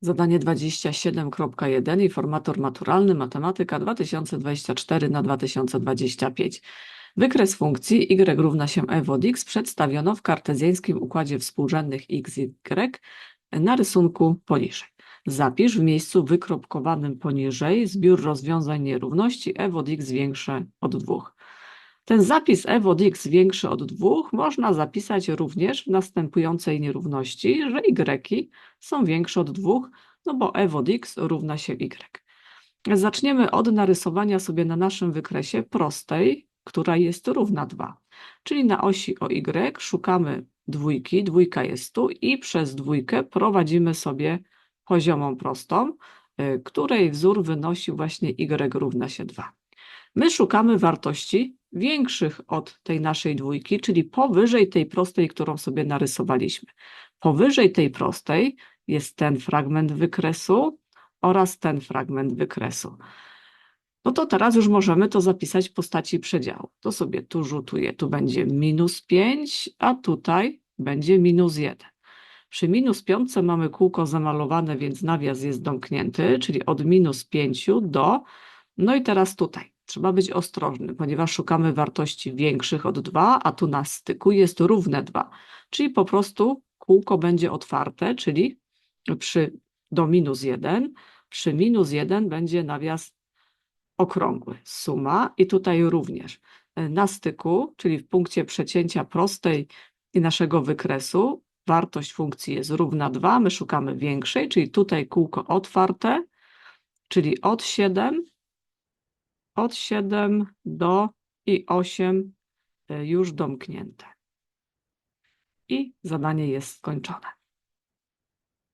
Zadanie 27.1 Informator maturalny Matematyka 2024 na 2025. Wykres funkcji y równa się f od x przedstawiono w kartezjańskim układzie współrzędnych x, y na rysunku poniżej. Zapisz w miejscu wykropkowanym poniżej zbiór rozwiązań nierówności f od x większe od 2. Ten zapis f od x większy od 2 można zapisać również w następującej nierówności, że y są większe od 2, no bo f od x równa się y. Zaczniemy od narysowania sobie na naszym wykresie prostej, która jest równa 2. Czyli na osi o y szukamy dwójki, dwójka jest tu i przez dwójkę prowadzimy sobie poziomą prostą, y, której wzór wynosi właśnie y równa się 2. My szukamy wartości większych od tej naszej dwójki, czyli powyżej tej prostej, którą sobie narysowaliśmy. Powyżej tej prostej jest ten fragment wykresu oraz ten fragment wykresu. No to teraz już możemy to zapisać w postaci przedziału. To sobie tu rzutuję, tu będzie minus 5, a tutaj będzie minus 1. Przy minus 5 mamy kółko zamalowane, więc nawias jest domknięty, czyli od minus 5 do, no i teraz tutaj. Trzeba być ostrożny, ponieważ szukamy wartości większych od 2, a tu na styku jest równe 2. Czyli po prostu kółko będzie otwarte, czyli przy, do minus 1, przy minus 1 będzie nawias okrągły, suma i tutaj również. Na styku, czyli w punkcie przecięcia prostej i naszego wykresu, wartość funkcji jest równa 2, my szukamy większej, czyli tutaj kółko otwarte, czyli od 7 od 7 do i 8 już domknięte. I zadanie jest skończone.